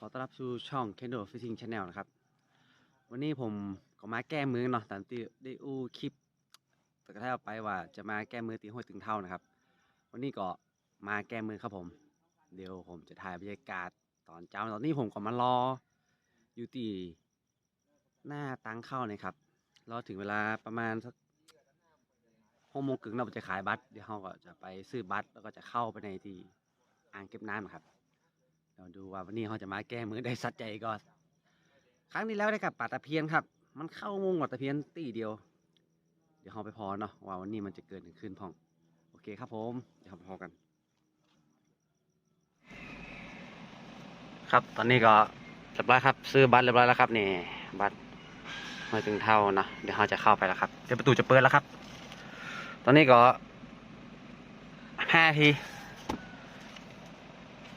ขอต้อนรับสู่ช่อง Kendo Fishing Channel นะครับ วันนี้ผมก็มาแก้มือเนาะตามที่ได้อู้คลิปแต่ก็ได้เอาไปว่าจะมาแก้มือตีห้วยตึงเท่านะครับ วันนี้ก็มาแก้มือครับผม เดี๋ยวผมจะถ่ายบรรยากาศตอนเช้าตอนนี้ผมก็มารออยู่ที่หน้าตังเข้านะครับ รอถึงเวลาประมาณสักหกโมงกึ่งเราจะขายบัตรเดี๋ยวเราก็จะไปซื้อบัตรแล้วก็จะเข้าไปในที่อ่างเก็บน้ำนะครับ เดี๋ยวดูว่าวันนี้เขาจะมาแก้มือได้สัดใจก่อน ครั้งที่แล้วได้กับปลาตะเพียนครับ มันเข้าวงกับตะเพียนตีเดียว เดี๋ยวเราไปพอเนาะว่าวันนี้มันจะเกิดถึงขึ้นพอง โอเคครับผม เดี๋ยวเราไปพอกัน ครับตอนนี้ก็เรียบร้อยครับ ซื้อบัตรเรียบร้อยแล้วครับนี่บัตรมาถึงเท่านะเดี๋ยวเราจะเข้าไปแล้วครับเดี๋ยวประตูจะเปิดแล้วครับ ตอนนี้ก็ห้าที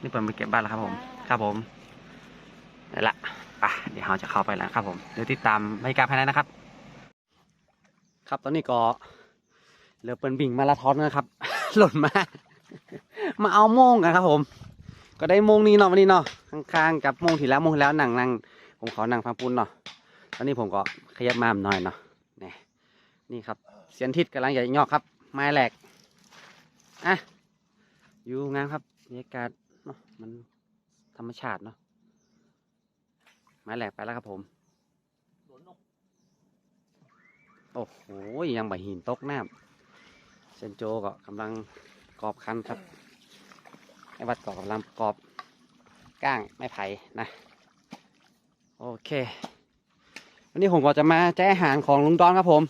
นี่เปิดไปเก็บบ้านแล้วครับผมครับผมได้ละไปเดี๋ยวเราจะเข้าไปแล้วครับผมเดี๋ยวติดตามบรรยากาศภายในนะครับ ครับตอนนี้ก็เหลือเปิดบิ่งมาราธอนนะครับ หล่นมา มาเอาโมงกันครับ ผม ก็ได้โมงนี้เนาะวันนี้เนาะข้างๆกับโมงที่แล้วโมงที่แล้วนั่งนั่งผมขอนั่งฟังปุ้นเนาะตอนนี้ผมก็ขยับมาหน่อยเนาะนี่นี่ครับเสียนทิศกำลังใหญ่ยอกครับ ไม้แหลกอะอยู่งามครับบรรยากาศ เนาะมันธรรมชาติเนาะไม้แหลกไปแล้วครับผม โอ้โห ยังใบหินตกน้ำเซนโจก็กำลังกรอบคันครับไอ้วัดก็กำลังปรอบก้างไม้ไผ่นะ โอเค วันนี้ผมก็จะมาแจ้อาหารของลุงดอนครับผม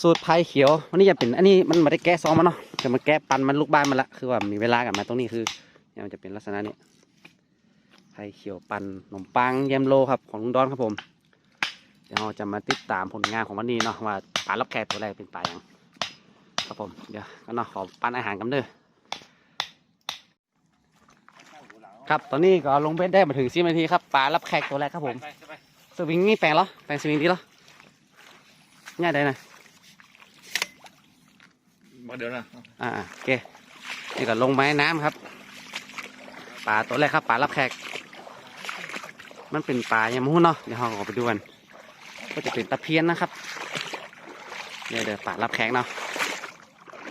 สูตรไผ่เขียว วันนี้จะเป็นอันนี้มันม่ได้แก้ซองมาเนาะจะมาแก้ปันมันลูกบ้านมาละ คือว่ามีเวลากับมาตรงนี้คือ มันจะเป็นลักษณะนี้ไผ่เขียวปันขนมปังแยมโลครับของลุงดอนครับผม เดี๋ยวเราจะมาติดตามผลงานของวันนี้เนาะว่าปลาล็อกแคร์ตัวแรกเป็นปลาอย่างครับผมเดี๋ยวก็เนาะขอปันอาหารกันเด้อครับตอนนี้ก็ลงเบ็ดได้มาถึงสิบนาทีครับปลารับแขกตัวแรกครับผมสวิงนี่แปลงเหรอแปลงสวิงดีเหรอง่ายได้นะมาเดี๋ยวนะอ่าโอเคนี่ก็ลงไม้น้ำครับ ปลาตัวแรกครับปลารับแขก มันเป็นปลายังมู้เนาะเดี๋ยวเราออกไปดูกันก็จะเป็นตะเพียนนะครับเดี๋ยวเดี๋ยวปลารับแขกเนาะ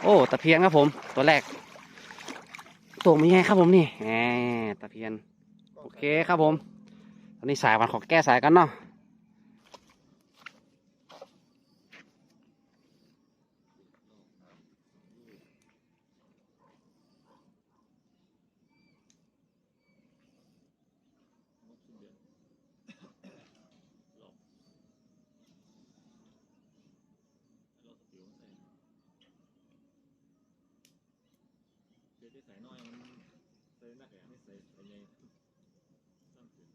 โอ้ตะเพียนครับผม ตัวแรกตัวไม่ใหญ่ครับผมนี่แหมตะเพียน โอเคครับผมตอนนี้สายวันขอแก้สายกันเนาะ เดี๋ยวได้ใส่น้อยมันใส่หนักแหไม่ใส่ใส่ใหญ่ซ้ำถึง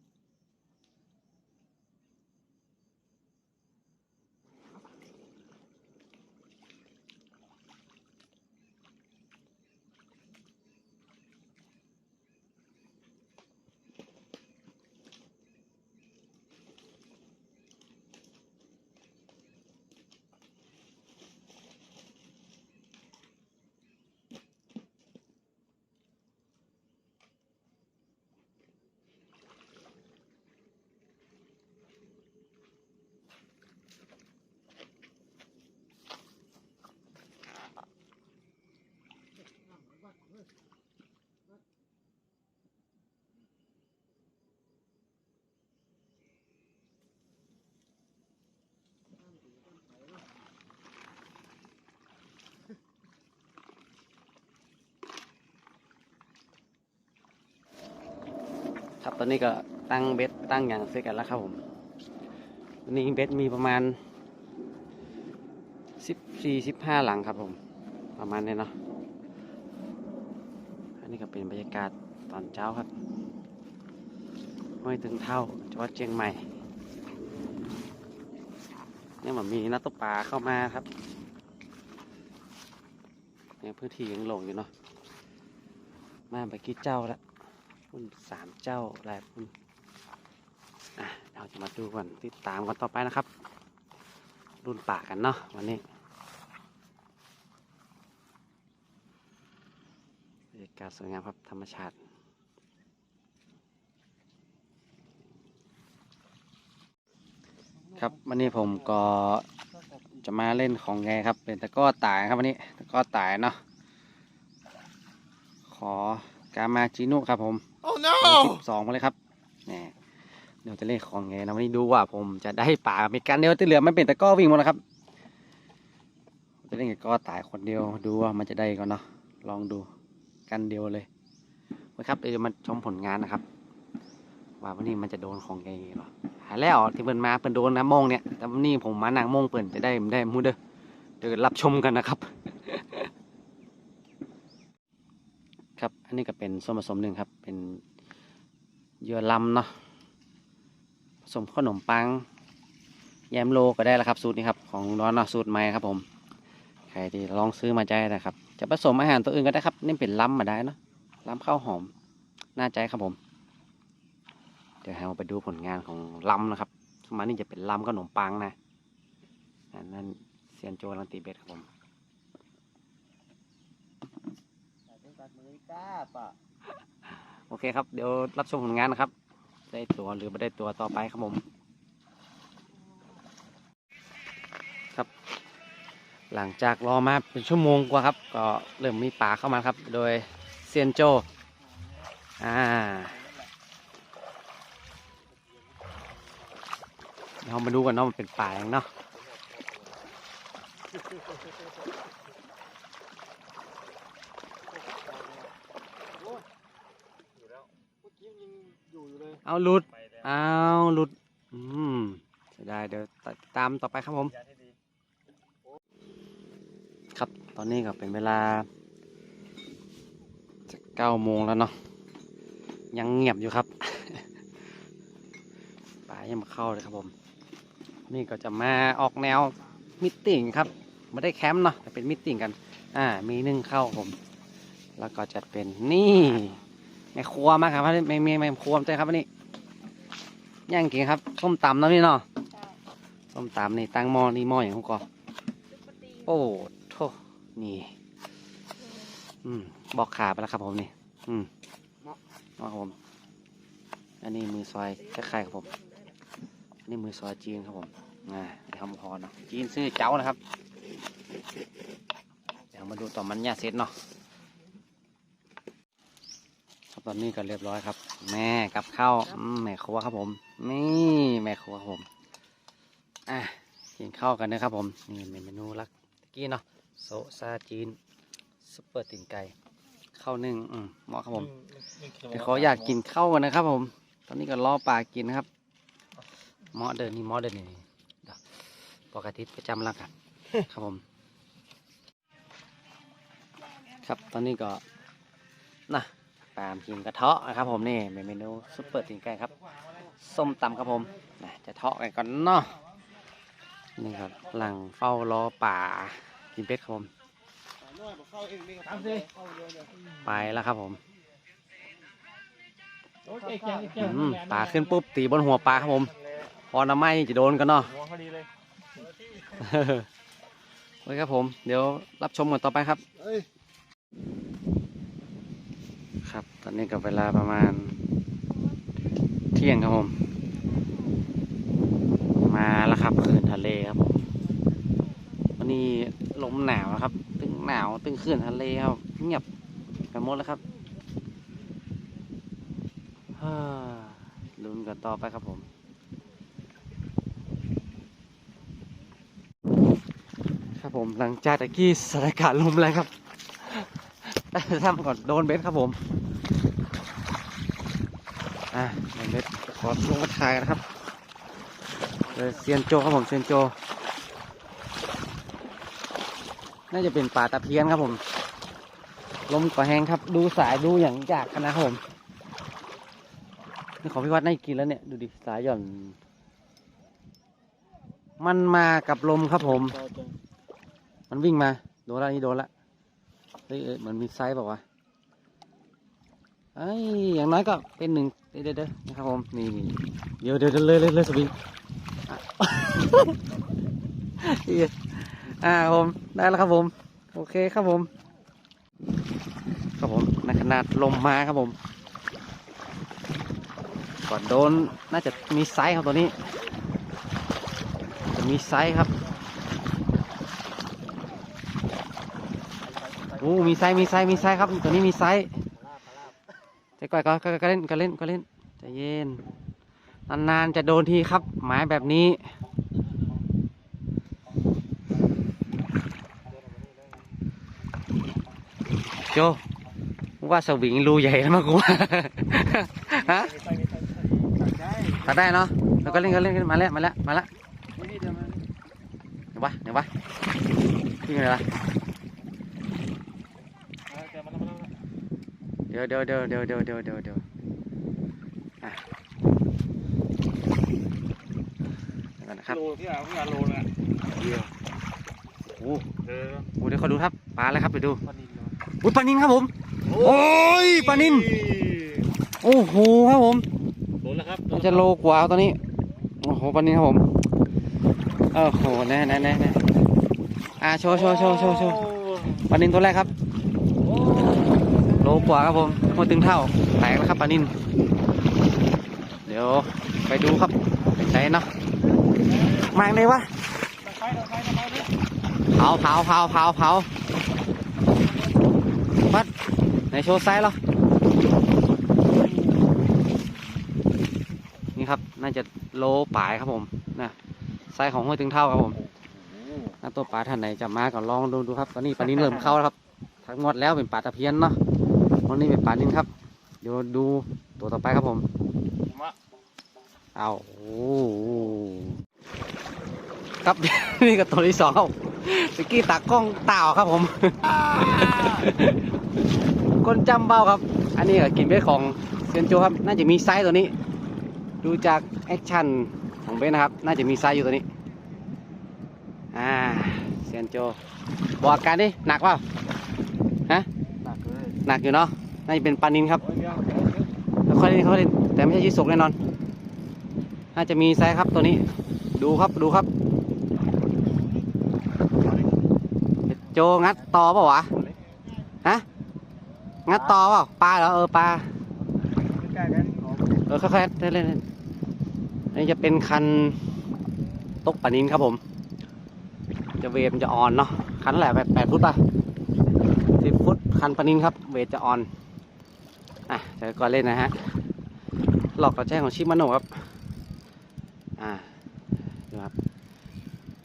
ครับตอนนี้ก็ตั้งเบ็ดตั้งอย่างเสร็จกันแล้วครับผมวันนี้เบ็ดมีประมาณสิบสี่สิบห้าหลังครับผม ประมาณนี้เนาะอันนี้ก็เป็นบรรยากาศตอนเช้าครับห้วยตึงเท่าจังหวัดเชียงใหม่เนี่ยมันมีนักตกปลาเข้ามาครับเนี่ยพื้นที่ยังโลงอยู่เนาะมาไปกี่เจ้าแล้ว พุ่นสามเจ้าลายพุ่นอะเราจะมาดูกันติดตามกันต่อไปนะครับ รุ่นปากกันเนาะวันนี้บรรยากาศสวยงามครับธรรมชาติครับวันนี้ผมก็จะมาเล่นของแกครับ เป็นตะก้อตายครับวันนี้ตะก้อตายเนาะขอการมาจีนุครับผม Oh สิบสองมาเลยครับแหมเดี๋ยวจะเล่นของแกนะวันนี้ดูว่าผมจะได้ป่ามีกันเดียวที่เหลือไม่เป็นตะกร้อวิ่งหมดแล้วครับ จะเล่นกับตะกร้อตายคนเดียวดูว่ามันจะได้ก่อนเนาะลองดูกันเดียวเลยไว้ครับเดี๋ยวมาชมผลงานนะครับ ว่าวันนี้มันจะโดนของแกอีกเหรอหาแล้วที่เพิ่นมาเพิ่นโดนนะโมงเนี่ยแต่วันนี้ผมมาหนังโมงเพิ่นจะได้ไม่ได้มูเด้อเดี๋ยวรับชมกันนะครับ ครับ อันนี้ก็เป็นส่วนผสมหนึ่งครับ เป็นเยื่อลำเนาะ ผสมขนมปัง แยมโลก็ได้แล้วครับ สูตรนี้ครับ ของร้อนเนาะสูตรใหม่ครับผม ใครที่ลองซื้อมาใจนะครับ จะผสมอาหารตัวอื่นก็ได้ครับ นี่เป็นลำมาได้เนาะลำข้าวหอม น่าใจครับผม เดี๋ยวเราไปดูผลงานของลำนะครับสมานี่จะเป็นลำขนมปังนะนนั้นเซียนโจลังตีเบ็ดครับผม โอเคครับ เดี๋ยวรับชมผลงานนะครับ ได้ตัวหรือไม่ได้ตัวต่อไปครับผม ครับ หลังจากรอมาเป็นชั่วโมงกว่าครับ ก็เริ่มมีปลาเข้ามาครับ โดยเซียนโจ อ่าเดี๋ยวเรามาดูกันเนาะมันเป็นป่าอย่างเนาะ อยู่แล้ว เมื่อกี้ยังอยู่อยู่ เอาหลุด เอาหลุด อืมเสียดายเดี๋ยวตามต่อไปครับผม ครับตอนนี้ก็เป็นเวลาจะเก้าโมงแล้วเนาะยังเงียบอยู่ครับป่ายังมาเข้าเลยครับผม นี่ก็จะมาออกแนวมิทติ้งครับไม่ได้แคมป์เนาะแต่เป็นมิทติ้งกัน อ่ามีนึ่งเข้าวผม แล้วก็จะเป็นนี่ แม่ครัวมาครับแม่แม่แม่ครัวใจครับวันนี้ย่างกินครับส้มตำเนาะนี่เนาะส้มตำนี่ตั้งหม้อนี่หม้ออย่างของกอโอ้โทนี่ อืมบอกขาไปแล้วครับผมนี่ อืมเหมาะครับผม อันนี้มือซอยคล้ายๆครับผมอันนี่มือซอยจีนครับผมอ่าไอ้คำพอเนาะจีนซื้อเจ้านะครับ เดี๋ยวมาดูต่อมันยาเสร็จเนาะครับ ตอนนี้ก็เรียบร้อยครับ แม่กับข้าวแม่ครัวครับผม นี่แม่ครัวครับผมอะกินข้าวกันนะครับผมนี่เมนูลักตะกี้เนาะโซซาจีนซุปเปอร์ติ่นไก่ข้าวนึ่งอืมเหมาะครับผมเดี๋ยวขออยากกินข้าวกันนะครับ ผม ตอนนี้ก็รอปลากินนะครับหมอเดินนี่หมอเดินนี่ปกติประจำแล้วกันครับผม ครับตอนนี้ก็นะ ปลามกินกระเทาะนะครับผมนี่เป็นเมนูซุปเปอร์ติ่งไก่ครับ ส้มตำครับผมนะจะเทาะกันก่อนเนาะนี่ครับหลังเฝ้ารอป่ากินเป็ดครับผมไปแล้วครับผมอืมปลาขึ้นปุ๊บตีบนหัวปลาครับผม พอน้ำไหม้จะโดนกันเนาะหัวพอดีเลยโอเคครับผม เดี๋ยวรับชมกันต่อไปครับ ครับ ตอนนี้ก็เวลาประมาณ เที่ยงครับผม มาแล้วครับคืนทะเลครับผมวันนี้ลมหนาวนะครับ ตึงหนาวตึงคืนทะเลครับเงียบกันหมดแล้วครับฮ่าลุ้นกันต่อไปครับผมครับผมหลังจากตะกี้สถานการณ์ลมแรงครับทำก่อนโดนเบสครับผม อะโดนเบสขอลงมาถ่ายนะครับเลยเซียนโจครับผมเซียนโจ น่าจะเป็นป่าตะเพียนครับผม ลมก็แห้งครับ ดูสายดูอย่างยากนะครับผมนี่ของพี่วัดน่ากินแล้วเนี่ย ดูดิ สายหย่อน มันมากับลมครับผม มันวิ่งมา โดนละนี่โดนละ เฮ้ยเอ้ยมันมีไซส์บอกว่าวะเอ้อย่างน้อยก็เป็นหนึ่ง เดี๋ยวเดี๋ยวเดี๋ยวนะครับผมนี่เดี๋ยวเดี๋ยวเดี๋ยวเลยเลยเลยสวิงอะเหี้ยอ่าผมได้แล้วครับผม โอเคครับผม ครับผมในขนาดลมมาครับผม ก่อนโดนน่าจะมีไซส์ครับตัวนี้มีไซส์ครับโอ้มีไซส์มีไซส์มีไซส์ครับตัวนี้มีไซส์ ใจก่อยก็ก็ก็เล่นก็เล่นก็เล่นใจเย็นนานๆจะโดนทีครับ หมายแบบนี้โจมึงว่าสวิงรูใหญ่แล้วมั้งกูว่าฮะได้ตัดได้เนาะแล้วก็เล่นก็เล่นกันมาแล้วมาแล้วมาแล้วนี่เดี๋ยวมันเดี๋ยววะเดี๋ยววะพี่ไงวะ เจอมันแล้วมันแล้ว เดี๋ยวเดี๋ยวเดี๋ยวเดี๋ยวเดี๋ยวเดี๋ยวเดี๋ยวเดี๋ยวอะเดี๋ยวก่อนนะครับโลที่อะที่อะโลน่ะเดี๋ยวโอ้เออโหเดี๋ยวขอดูครับปลาอะไรครับเดี๋ยวดูปลานิลเนาะอุ้ยปลานินครับผม โอ้ยปลานิลโอ้โหครับผมโดนแล้วครับมันจะโลกว่าตัวนี้โอ้โหปลานินครับผมโอ้โหแน่แน่แน่แน่อ่าโชว์โชว์โชว์โชว์โชว์ปลานินตัวแรกครับ โลกว่าครับผมหมดถึงเท่าแตกแล้วครับปลานินเดี๋ยวไปดูครับไปใช้เนาะมาไหนวะไฟไฟไฟไฟเผาเผาเผาเผาเผาวัดไหนโชว์ไซส์เหรอนี่ครับน่าจะโลปลายครับผมนะไซส์ของห้วยถึงเท่าครับผมถ้าตัวปลาท่านไหนจะมาก็ลองดูดูครับ ตอนนี้ปลานินเริ่มเข้าแล้วครับทั้งหมดแล้วเป็นปลาตะเพียนเนาะ วันนี้เป็นปลานินครับ เดี๋ยวดูตัวต่อไปครับผมมาเอาโอ้โหครับนี่ก็ตัวที่สองครับสกี้ตากล้องเต่าครับผม คนจำเบ้าครับ อันนี้ก็กินเบสของเซยนโจครับ น่าจะมีไซส์ตัวนี้ ดูจากแอคชั่นของเบสนะครับ น่าจะมีไซส์อยู่ตัวนี้ อ่าเซียนโจบอกอาการดิหนักเปล่าฮะหนักเลย หนักอยู่เนาะน่าจะเป็นปลานินครับเดี๋ยวค่อยเล่นค่อยเล่นแต่ไม่ใช่ยี่สกแน่นอน น่าจะมีไซส์ครับตัวนี้ ดูครับดูครับโจงัดต่อเปล่าวะฮะงัดต่อเปล่าปลาเหรอเออปลาเออค่อยๆเล่นเล่นเล่นอันนี้จะเป็นคันตกปลานินครับผม จะเวมจะอ่อนเนาะคันเท่าไหร่แปดแปดฟุตป่ะ คันปลานินครับ เวทจะอ่อน อะเดี๋ยวก่อนเล่นนะฮะ หลอกกระแจ้งของชิมาโนะครับ อ่าดูครับ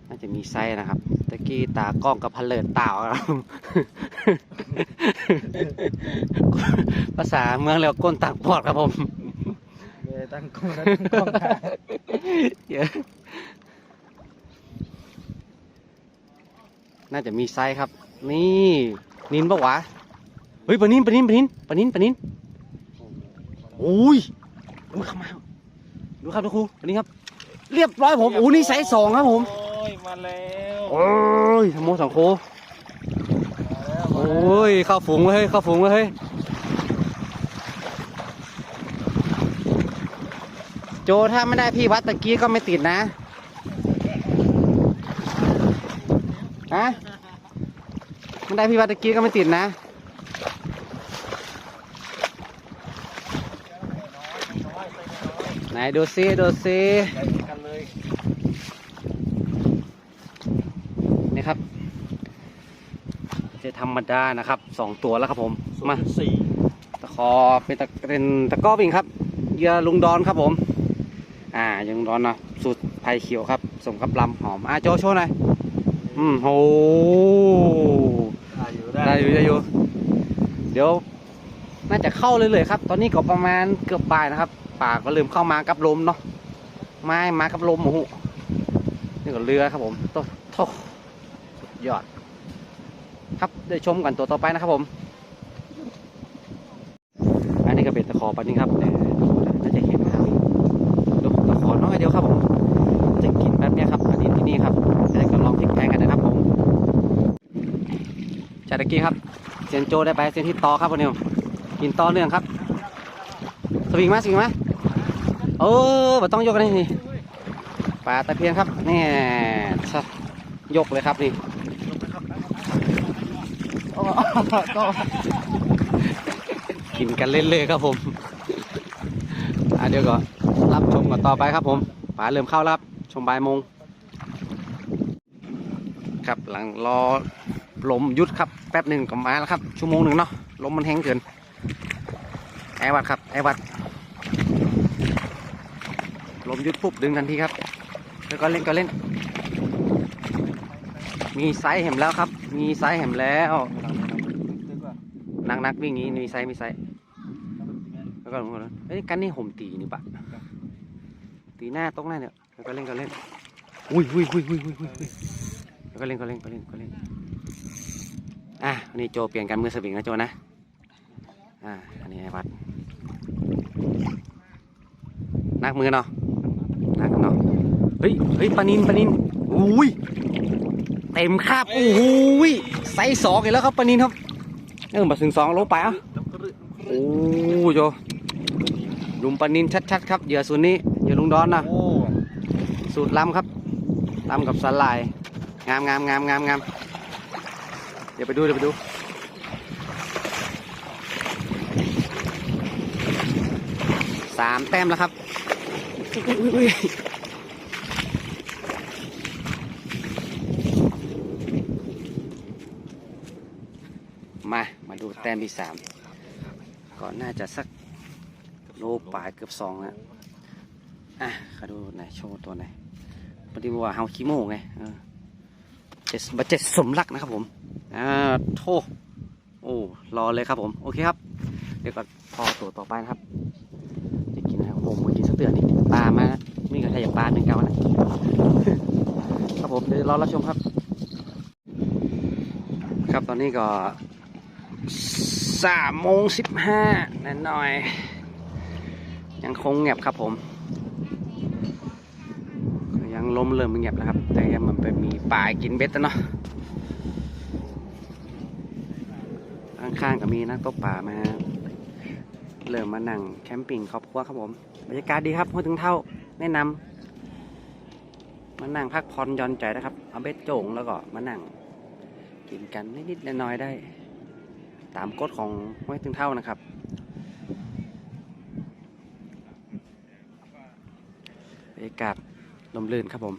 น่าจะมีไส้นะครับ ตะกี้ตากล้องกับพันเลิดเต่าครับ ภาษาเมืองเรียกว่าก้นต่างปอดครับผมเดี๋ยวตั้งกล้องนะตั้งกล้องถ่ายเยอะน่าจะมีไซส์ครับ นี่ นินปะวะ เฮ้ยปลานินปลานินปลานินปลานินปลานินโอ้ยดูเข้ามาดูครับดูครูปลานินครับ เรียบร้อยผมโอ้นี่ไซส์สองครับผมโอ้ยมาแล้วโอ้ยสมโมสังโคโอ้ยเข้าฝูงเว้ยเฮ้ยเข้าฝูงเว้ยเฮ้ยโจถ้าไม่ได้พี่วัดตะกี้ก็ไม่ติดนะฮะไม่ได้พี่วัดตะกี้ก็ไม่ติดนะ ไหนดูซิดูซิใหญ่กันเลยนี่ครับ จะธรรมดานะครับสองตัวแล้วครับผมมาสี่ตะคอเป็นตะเป็นตะกร้อปิงครับเหยื่อลุงดอนครับผม อ่ายังลุงดอนเนาะสูตรไผ่เขียวครับสมกับลำหอมอ่าโจโชว์หน่อยอืมโหได้อยู่ได้อยู่ได้อยู่เดี๋ยวน่าจะเข้าเลยเลยๆครับ ตอนนี้ก็ประมาณเกือบบ่ายนะครับ ป่าก็เริ่มเข้ามากับลมเนาะไม้มากับลมโอ้โหนี่ก็เรือครับผมโตโตสุดยอด ครับได้ชมกันตัวต่อไปนะครับผม อันนี้ก็เป็นตะขอปันนี้ครับเออน่าจะเห็นนะครับดูตะขอน้อยเดียวครับผมจะกินแบบเนี้ยครับอันนี้ที่นี่ครับจะได้ก็ลองพลิกแพงกันนะครับผมจากตะกี้ครับเซียนโจได้ไปเซียนที่ต่อครับวันนี้กินต่อเนื่องครับ สวิงไหมสวิงมาเออบ่ต้องยกกันนี่ปลาตะเพียนครับนี่ชะยกเลยครับนี่ก็กินกันเล่นเลยครับผมอะเดี๋ยวก็รับชมกันต่อไปครับผมปลาเริ่มเข้ารับชมบ่ายโมงครับหลังรอลมหยุดครับแป๊บหนึ่งก็มาแล้วครับชั่วโมงหนึ่งเนาะลมมันแห้งเกินไอวัดครับไอวัด มหยุดปุ๊บดึงทันทีครับ แล้วก็เล่นก็เล่น มีไซส์แหมแล้วครับ มีไซส์แหมแล้วนักนักวิ่งนี้มีไซส์มีไซส์แล้วก็ลงมาแล้วเอ้ยกันนี่ห่มตีนี่ปะตีหน้าตรงหน้าเนี่ยแล้วก็เล่นก็เล่นอุ้ยอุ้ยอุ้ยอุ้ยอุ้ยอุ้ยแล้วก็เล่นก็เล่นก็เล่นก็เล่นอะอันนี้โจเปลี่ยนกันมือสวิงนะโจนะอ่าอันนี้ไอ้วัดนักมือเนาะ เฮ้ยเฮ้ยปลานินปลานินอุ้ยเต็มคาบโอ้โหยไซส์สองอีกแล้วครับปลานินครับเออมาถึงสองโลไปอะโอ้โยลุมปลานินชัดๆครับเหยื่อส่วนนี้เหยื่อลุงดอนนะโอ้สูตรลำครับลำกับสลายงามงามงามงามงามเดี๋ยวไปดูเดี๋ยวไปดูสามแต้มแล้วครับอุ๊ยอุ๊ยอุ๊ยมา มา ดูแต้มที่สามก่อนน่าจะสักโลปลายเกือบสองแล้วอะขอดูไหนอยโชว์ตัวไหนอยพอดีว่าเฮาขี้โม่ไงเออเจ็ดบัตเจ็ดสมรักนะครับผมอ่าโทโอ้รอเลยครับผมโอเคครับ เดี๋ยวก็พอตัวต่อไปนะครับจะกินอะไรผมมากินสักเตือนนี่ปลามานะมีกระไทยอย่างปลาหนึ่งเก้านะครับผมเดี๋ยวรอรับชมครับ ครับตอนนี้ก็ สามโมงสิบห้านิดหน่อย ยังคงเงียบครับผม ยังล้มเริ่มเงียบนะครับ แต่ยังมันไปมีป่ากินเบ็ดนะเนาะข้างๆก็มีนักตกป่ามาเริ่มมานั่งแคมปิ้งครอบครัวครับผมบรรยากาศดีครับหัวถึงเท่าแนะนำมานั่งพักผ่อนย่อนใจนะครับ เอาเบ็ดโจงแล้วก็มานั่งกินกันนิดๆน้อยๆได้ ตามกฎของห้วยถึงเท่านะครับ บรรยากาศลมลื่นครับผม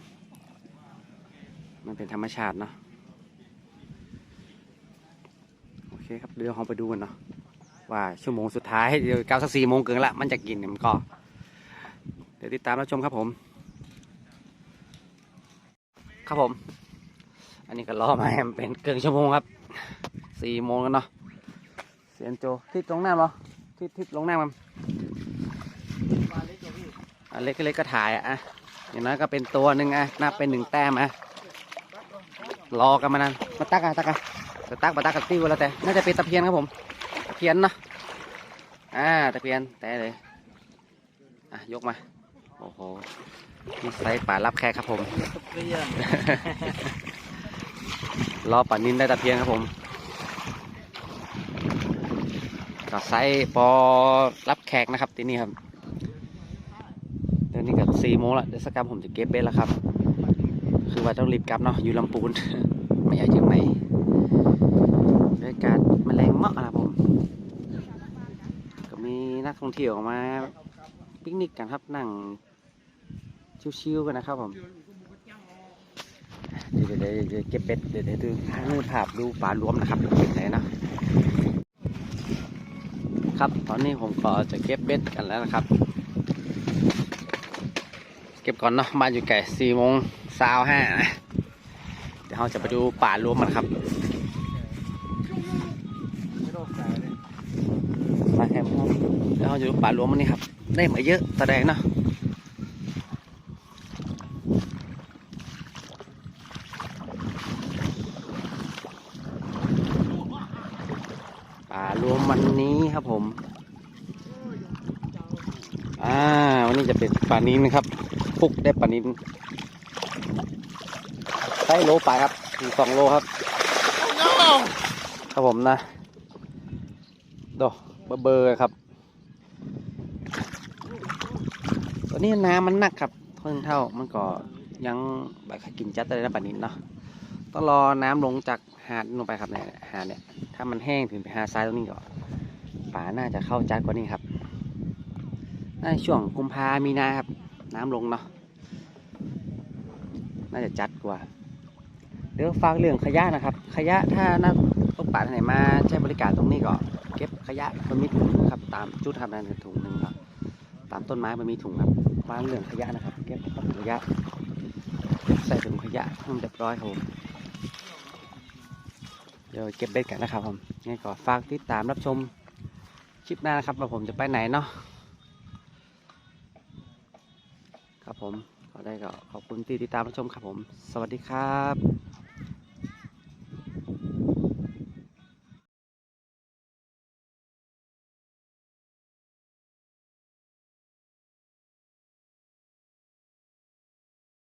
มันเป็นธรรมชาติเนาะ โอเคครับ เดี๋ยวเราไปดูกันเนาะว่าชั่วโมงสุดท้ายเดี๋ยวเก้าสักสี่โมงเกินละมันจะกินเนี่ยมันก็ เดี๋ยวติดตามรับชมครับผม ครับผม อันนี้ก็รอมาเป็นเกินชั่วโมงครับสี่โมงกันเนาะ เสียนโจทิศตรงหน้าเหรอทิศทิศลงหน้ามันอันเล็กก็เล็กก็ถ่ายอะอะอย่างน้อยก็เป็นตัวหนึ่งอะนับเป็นหนึ่งแต้มอะรอกันมานานมาตักอะตักอะจะตักมาตักกับติ้วแล้วแต่น่าจะเป็นตะเพียนครับผมตะเพียนเนาะอ่าตะเพียนแต่เลยอะยกมาโอ้โหนี่ไซส์ป่ารับแขกครับผมเปรี้ยงรอป่านินได้ตะเพียนครับผม ก็ไซส์ปอรับแขกนะครับที่นี่ครับเดี๋ยวนี้ก็สี่โมงละเดี๋ยวสักกรรมผมจะเก็บเบ็ดแล้วครับ คือว่าต้องรีบกลับเนาะอยู่ลำปูน ไม่อยากจึงไหมบรรยกาศแมลงเมาะนะผม ก็มีนักท่องเที่ยวมาปิกนิกกันครับนั่งชิวๆกันนะครับผมเดี๋ยวเดี๋ยวเก็บเบ็ดเดี๋ยวเดี๋ยวดูทางภาพดูปลารวมนะครับเป็นไงนะ ครับ ตอนนี้ผมก็จะเก็บเบ็ดกันแล้วนะครับ เก็บก่อนเนาะบ้านอยู่ไก่สี่โมงสาวห้าเดี๋ยวเราจะไปดูป่ารวมมันครับมายเลยมาแคมป์เดี๋ยวเราจะดูป่ารวมมันนี่ครับ ได้มาเยอะแสดงเนาะป่ารวมวันนี้ครับ ผมอ่าวันนี้จะเป็นปลานินนะครับพุกได้ปลานิ้นได้โลไปครับสองโลครับครับผมนะโดบอร์เบอร์ครับตอนนี้น้ำมันหนักครับเพิ่งเท่ามันก็ยังแบบกินจัดได้นะปลานิ้นเนาะต้องรอน้ำลงจากหาดลงไปครับเนี่ยหาดเนี่ยถ้ามันแห้งถึงไปหาดทรายตรงนี้ก็ป่าน่าจะเข้าจัดกว่านี้ครับน่าช่วงกุมภามีนาครับ น้ำลงเนาะน่าจะจัดกว่า เดี๋ยวฟังเรื่องขยะนะครับ ขยะถ้านักตกปลาไหนมาใช้บริการตรงนี้ก็เก็บขยะมันมีถุงครับ ตามจุดทำงานถุงหนึ่งครับตามต้นไม้มันมีถุงครับวางเรื่องขยะนะครับ เก็บถุงขยะใส่ถุงขยะให้มันเรียบร้อยครับผมเดี๋ยวเก็บเบ็ดกันนะครับผมงั้นก็ฝากติดตามรับชม คลิปหน้านะครับว่าผมจะไปไหนเนาะครับผมก็ได้ก็ขอบคุณที่ติดตามรับชมครับผม สวัสดีครับ